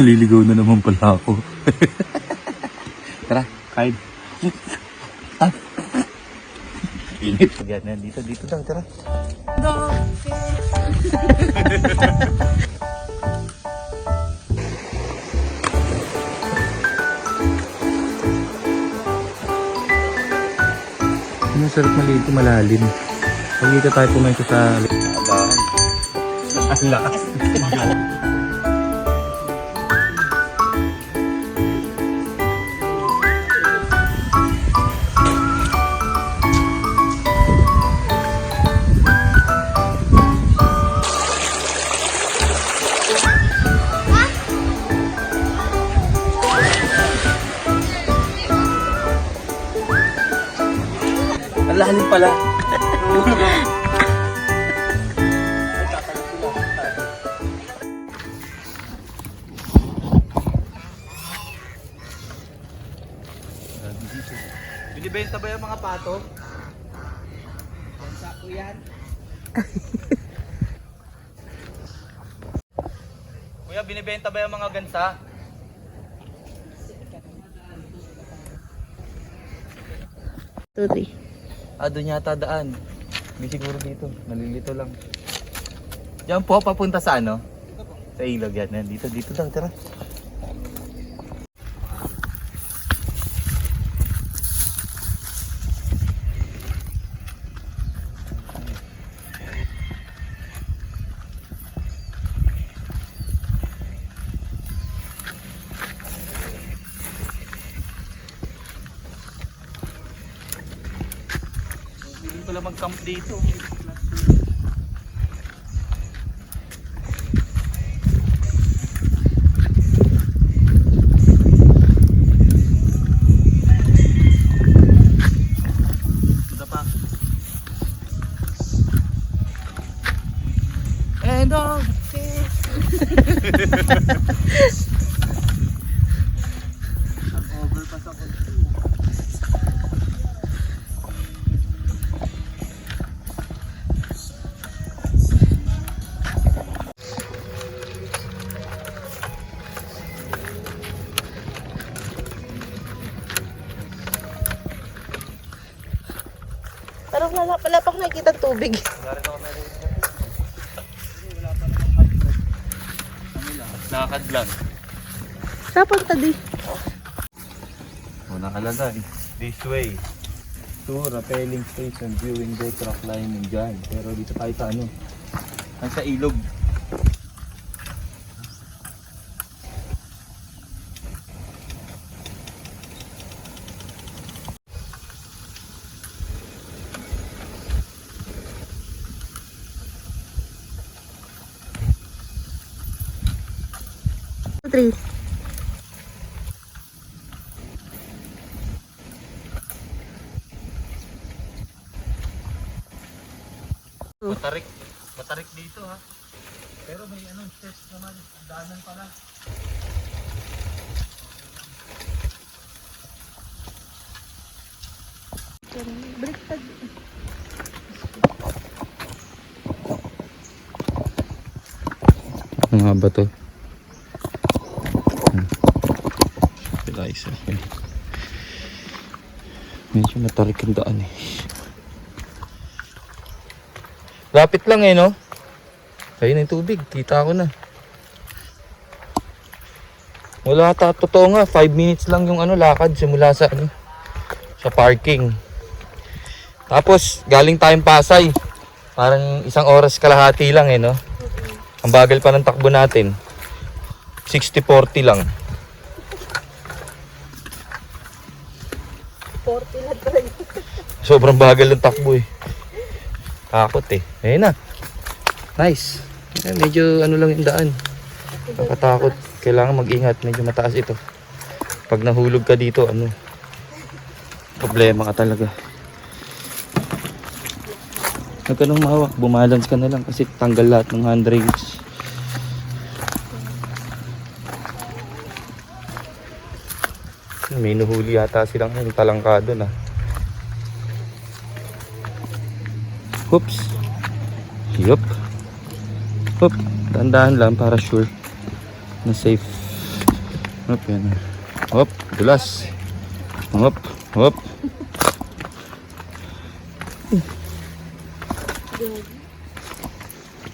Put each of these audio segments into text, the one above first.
Naliligaw na naman pala ako. Tara, kain. Ah. Init. Yan, yan. Dito, dito daw. Tara. Ang sarap maliit malalim. Pag dito tayo pumain sa. Ang lakas. Ang lalim pala. Binibenta ba yung mga pato? Bansa ko yan. Kuya, binibenta ba yung mga gansa? Two, three. Ah, doon yata daan. May siguro dito. Nalilito lang. Diyan po, papunta sa ano? Sa ilog yan. Dito, dito daw. Tara. Mag-camp dito. Pero wala pala pa ako nakikita tubig. Lakad lang. Dapat tadi. O, nakalagay. This way. To rappelling station, viewing deck, rock climbing dyan. Pero dito tayo sa ano? Ang sa ilog. Two, three. Matarik. Matarik dito ha. Pero may ano, steps naman. Daanan pala. Baliktad. Ang nga ba to? Guys, okay. Medyo matarik ang daan eh. Lapit lang eh, no? Ayun na yung tubig. Kita ko na. Wala ta. Totoo nga. 5 minutes lang yung ano, lakad simula sa ano, sa parking. Tapos, galing tayong Pasay. Parang isang oras kalahati lang eh, no? Ang bagal pa ng takbo natin. 60-40 lang. 40 na talaga. Sobrang bagal ng takbo eh. Takot eh. Ayun na. Nice. Eh, medyo ano lang yung daan. Nakatakot. Kailangan mag-ingat. Medyo mataas ito. Pag nahulog ka dito, ano, problema ka talaga. Huwag ka nang mahawak. Bumalance ka na lang kasi tanggal lahat ng handrails. May nuhuli yata silang yung talangkado na. Oops. Yup. Oop. Dandahan lang para sure na safe. Hop, yan. Hop, dulas. Hop, hop.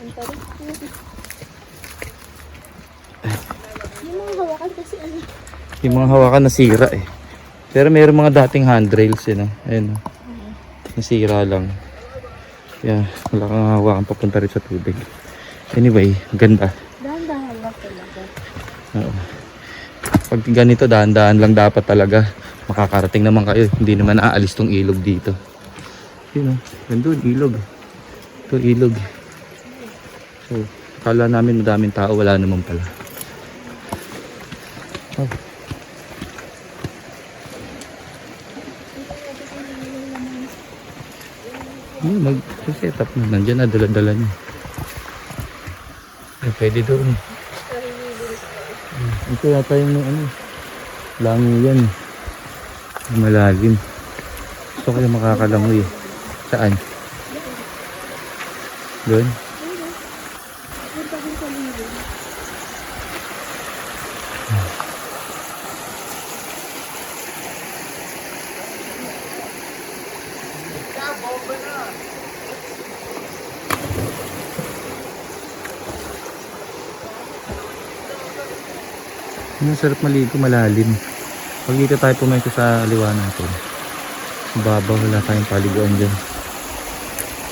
Ang tarik. Yung mga hawakan kasi ano. Yung mga hawakan nasira eh. Pero mayroong mga dating handrails yun ah. Ayun ah. Nasira lang. Kaya wala kang hawakan papunta rin sa tubig. Anyway, ganda. Dahan-dahan lang talaga. Oo. Pag ganito, dahan-dahan lang dapat talaga. Makakarating naman kayo. Hindi naman aalis tong ilog dito. Yun o. Nandun, ilog. Ito, ilog. So, kala namin madaming tao. Wala naman pala. Oh. Yun, mag-set up na. Nandiyan na, dala-dala niya. Eh, pwede doon. Ito yata yung ano, lango yan. Malalim. Gusto ko yung makakalangoy. Saan? Doon? Ang sarap maligo, malalim. Pag dito tayo pumunta sa liwa natin. Babaw, wala tayong paliguan dyan.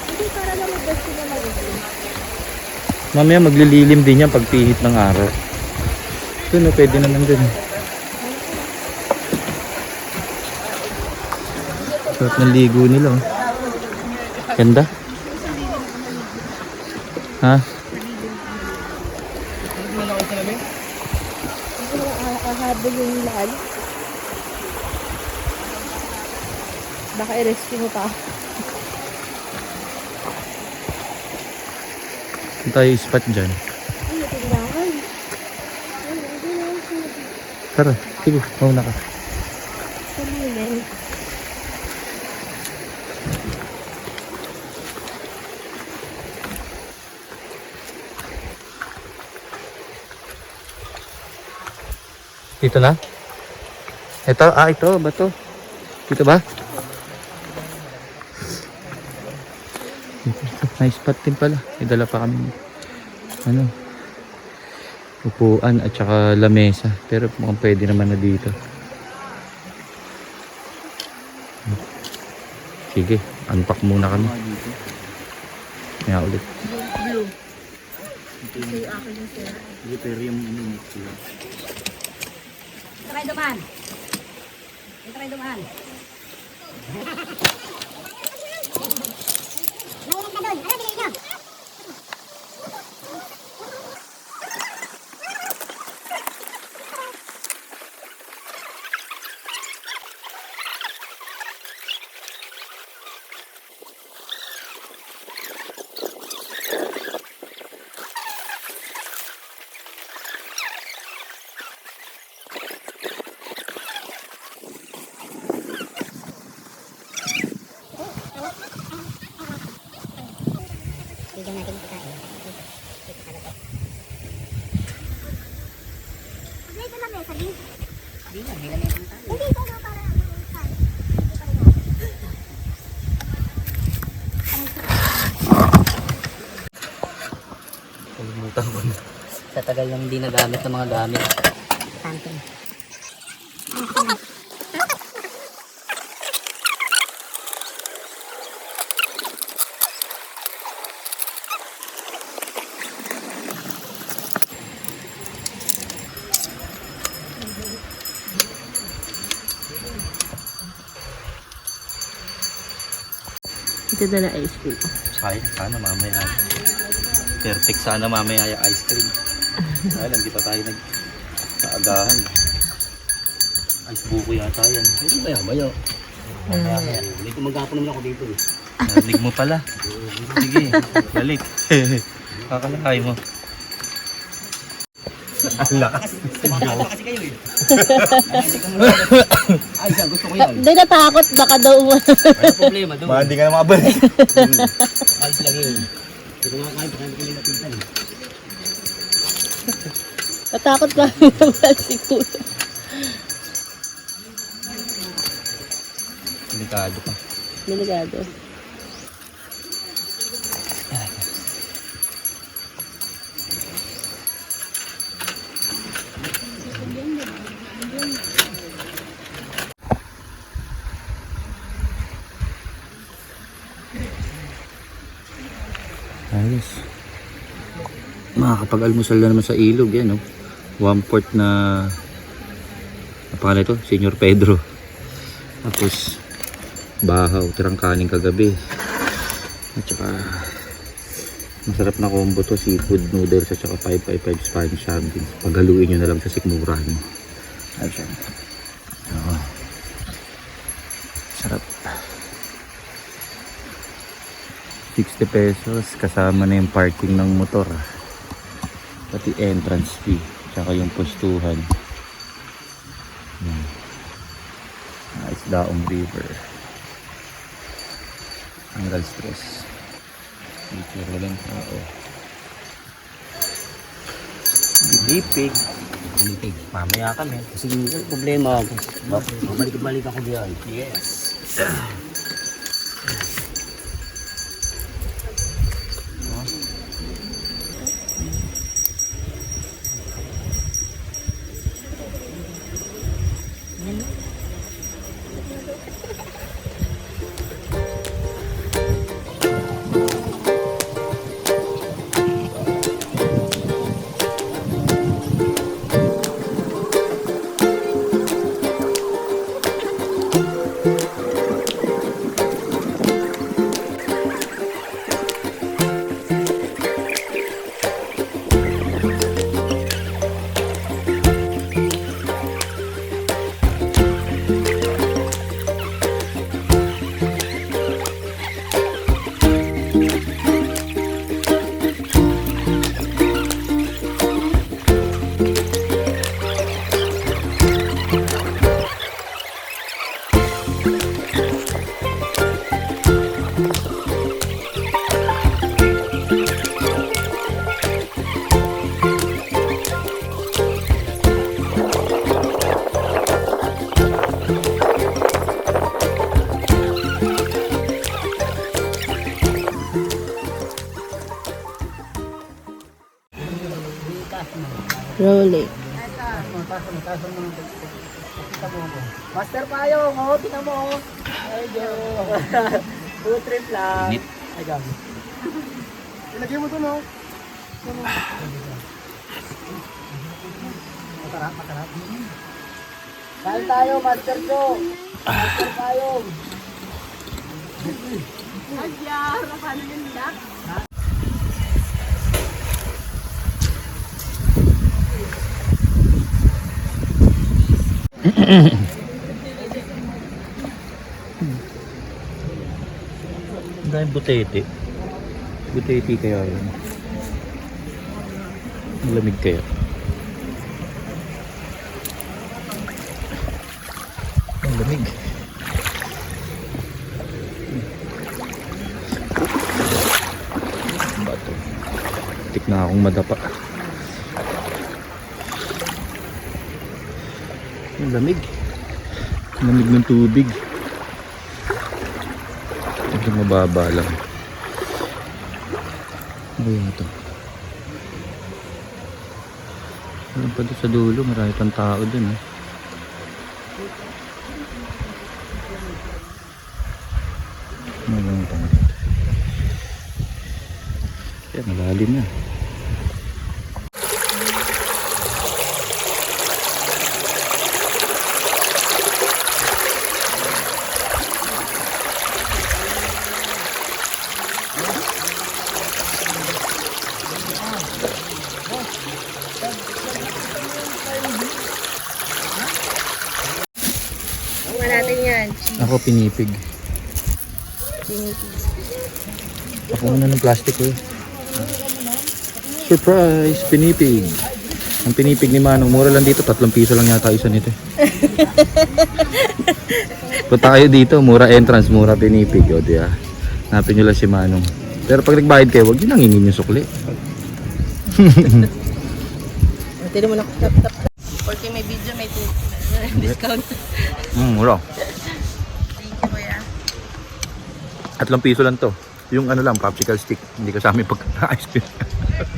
Hindi para lang mag-best sila mag-best. Mamaya maglililim din yan pag pihit ng araw. Ito na, pwede naman din. Sarap ng ligo nila. Oh. Ganda. Ha? Ahabol yung laal. Baka i-rescue mo pa. Ito tayo spot dyan. Tara, sige, mauna ka. Dito na? Ito, ah, ito, ba to? Dito ba? Nice spot din pala. May dala pa kami. Ano? Upuan at saka lamesa. Pero mukhang pwede naman na dito. Sige, unpack muna kami. Kaya ulit. Blue. Ito yung akin yung sir. Dito kayo dumaan. Dito kayo dumaan. Mainit na doon. Ano bilhin nyo? Lang sabi. Hindi lang, hindi lang yung pagkain. Hindi, ito na para Kalimutan ko na. sa tagal ng hindi nagamit ng mga gamit. Phantom. Na ice cream. Sayang, sana mamaya. Perfect sana mamaya yung ice cream. Kaya lang, di pa tayo nag kaagahan. Ice buko yata yan. Hindi maya, maya. Hindi ko maghapon naman ako dito eh. Narinig mo pala. Sige, balik. Kakalakay mo. Ang lakas. Sumakata kasi kayo eh. Ay, siya, gusto ko yan. Hindi natakot, baka daw Ano problema doon? hindi ka na makabalik. Ayos lang yun. Hindi ko kahit kaya hindi ko nila pintan. Natakot pa naman si Kuya. Delikado pa. Delikado. Ayos. Makakapag-almusal na naman sa ilog yan, no? One port na... Pangalan ito? Senyor Pedro. Tapos, bahaw, tirang kanin kagabi. At saka, masarap na combo to, seafood noodles at saka 555 Spanish something. Paghaluin nyo na lang sa sikmura nyo. Ayos yan. 60 pesos kasama na yung parking ng motor ah. pati entrance fee tsaka yung postuhan hmm. ah, Isdaong River Angal stress picture walang tao Bilipig Pinipig. Mamaya kami. Kasi yung problema ako. Babalik-balik ako diyan. Yes. Master Payong, oh, tingnan mo. oh. Ayun. Food trip lang. Ay, gabi. Ilagay mo to, no? Matarap, matarap. Kain tayo, Master Joe. Master Payong. Ang daming butete. Butete kaya yun. Ang lamig kaya. Ang bato. Tik na akong madapa. Ang lamig. Lamig ng tubig. Medyo mababa lang. Ano ito? Meron pa doon sa dulo, marami pang tao dun eh. Ano lang ito? Kaya malalim na. Kuha natin yan. Ako pinipig. Ako muna ng plastic eh. Surprise! Pinipig! Ang pinipig ni Manong, mura lang dito, tatlong piso lang yata isa nito. eh. Punta kayo dito, mura entrance, mura pinipig. O, di ah. Hanapin nyo lang si Manong. Pero pag nagbayad kayo, huwag nyo nang ingin yung sukli. Pwede mo na. Porque may video, may discount. Mm, mura. Tatlong piso lang to. Yung ano lang, popsicle stick. Hindi kasama yung pagka-ice cream.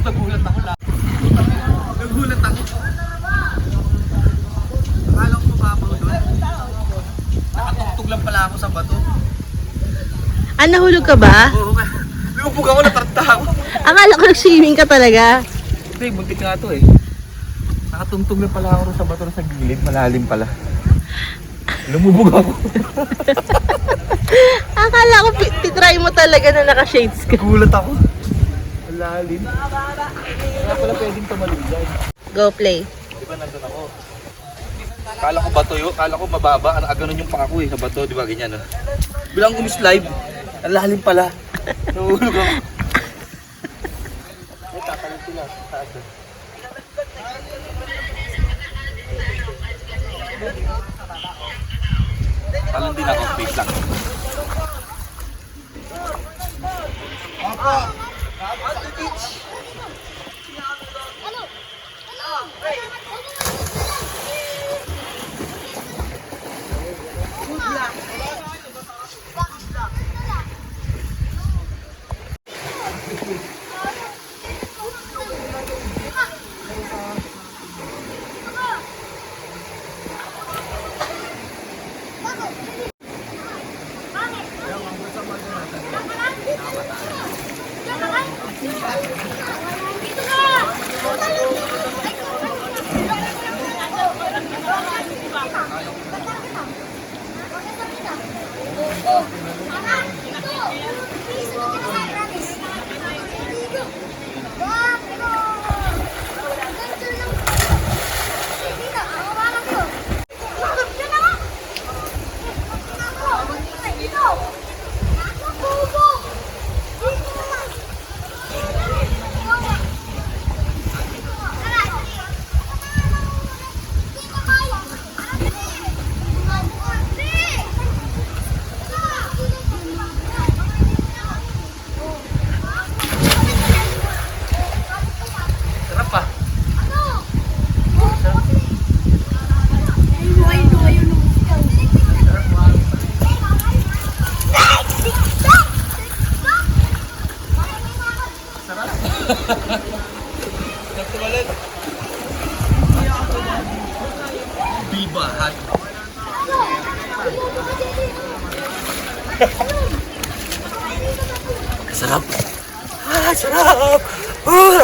Nagulat ako lang. Nagulat ako. Akala ko mababaw doon. Nakatugtog lang pala ako sa bato. Ah, nahulog ka ba? Oo ka. Lumubog ako, natarta ako. Akala ko nag-swimming ka talaga. Hindi, buntik nga to eh. Nakatungtog lang pala ako sa bato sa gilid. Malalim pala. Lumubog ako. Akala ko titry mo talaga na naka-shades ka. Nagulat ako. Malalim. Kaya pala pwedeng dyan. Go play. Di ba nandun ako? Kala ko bato yun, kala ko mababa, ano, ganun yung paa ko eh, sa bato, di ba ganyan no? Bilang umislide, ang lalim pala. Nahulog ako. Ay, tatalon sila. Taas doon. Talon din ako, wait lang. Sarap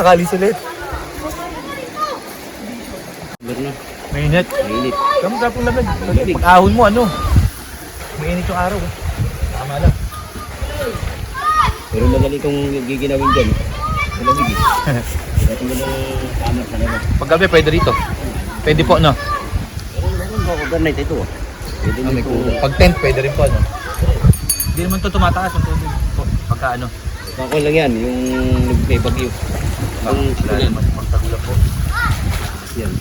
Nakalis ulit. Na. Mainit. Mainit. Kamu sarap yung lamig. Pag ahon mo, ano? Mainit yung araw. Tama lang. Pero madali kong giginawin dyan. Malamig eh. Ito mo ng camera sa labas. Pag gabi, pwede rito. Pwede po, no? Pero meron ba overnight ito ah. Pwede Ah, may nito. Pag tent, pwede rin po, no? Hindi naman to tumataas yung tubig. Po, Pagka ano. Bako lang yan, yung nag-may bagyo. Ang Lalim, mas magtagulap po. yan.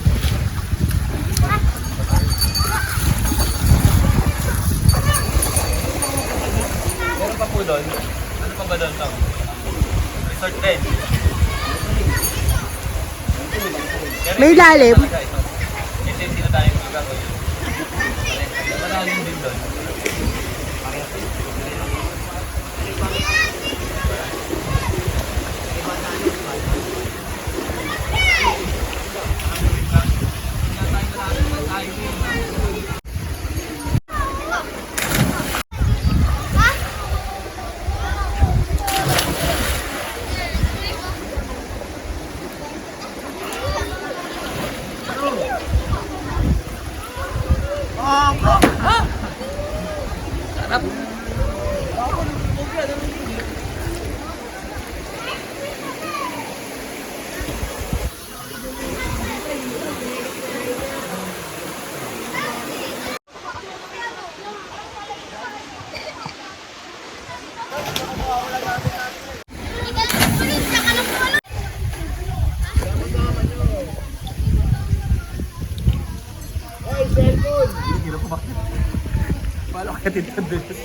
Meron pa po doon. Ano pa ba doon, Tom? Resort. Pero May lalim? ito. Yung tinatayang yun. malalim din doon. Paano kaya titando yun?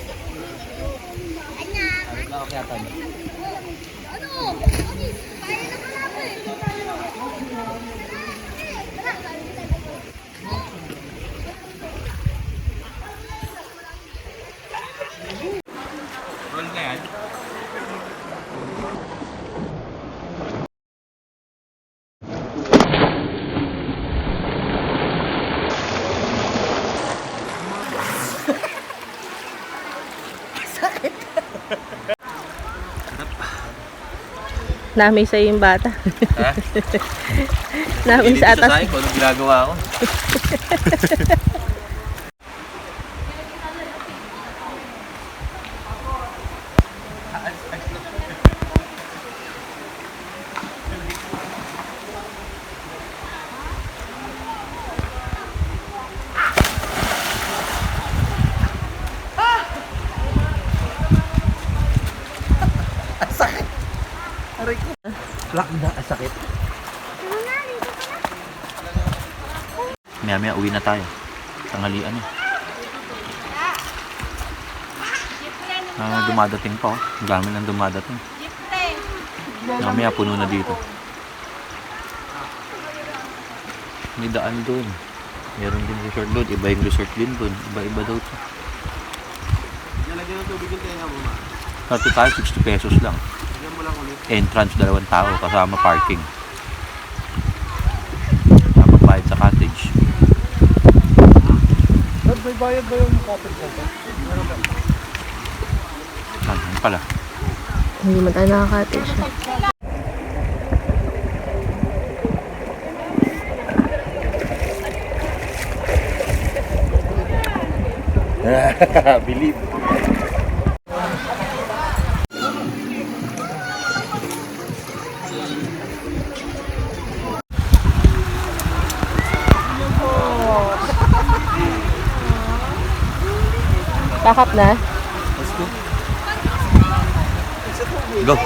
Roll na yan. Nami sa yung bata. Ha? Nami sa atas. Sa kung anong ginagawa ko. Lock na, ang sakit. Maya maya uwi na tayo. Tanghalian eh. Ah, dumadating pa oh. Ang dami nang dumadating. Mamaya puno na dito. May daan doon. Meron din resort doon. Iba yung resort din doon. Iba-iba daw to. Nalagyan ng tubig yung tenga mo, ma. Dati tayo 60 pesos lang. Entrance dalawang tao kasama parking. Kasama bayad sa cottage. Ba't may bayad ba yung cottage center? Saan? Ano pala? Hindi man tayo nakaka-cottage. Believe. Bakap na? Go.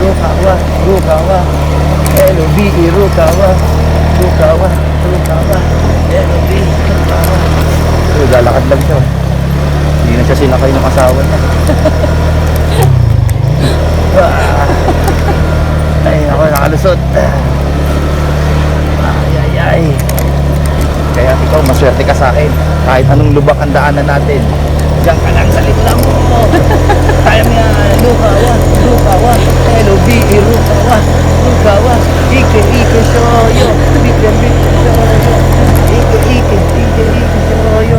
Rukawa, Rukawa, L-O-V-E, Rukawa, Rukawa, Rukawa, L-O-V-E, Rukawa. Uy, lalakad lang siya. Hindi na siya sinakay ng asawa niya. Ay, ako nakalusot. Ay, ay, ay. Kaya ikaw, maswerte ka sa akin. Kahit anong lubak ang daanan natin. Diyan ka lang sa liklang mo. Kaya mo yan. Rukawa, Rukawa, L-O-V-E, Rukawa, Rukawa, Ike, Ike, Shoyo, Bike, Bike, Shoyo, Ike, Ike, Ike, Ike, Shoyo.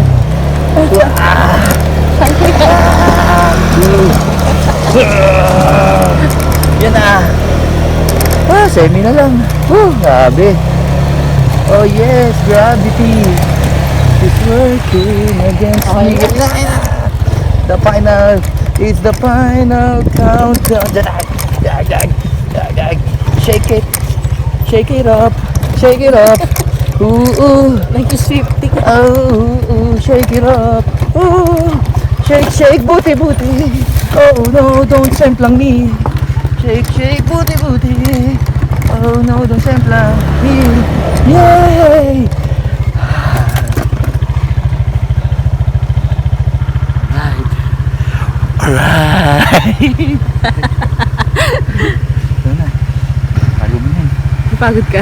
Ah! Yan na. Ah, semi na lang. Woo, grabe. Oh yes, gravity working against me. Na, yan na. The final, it's the final countdown. Dag, dag, dag, dag, dag. Shake it, shake it up, shake it up. Ooh, ooh. Like you sweepting. Oh, ooh, ooh, shake it up. Ooh, shake, shake, booty, booty. Oh no, don't semplang me. Shake, shake, booty, booty. Oh no, don't semplang me. Yay! Alright! Doon na. Pagod na eh. Napagod ka?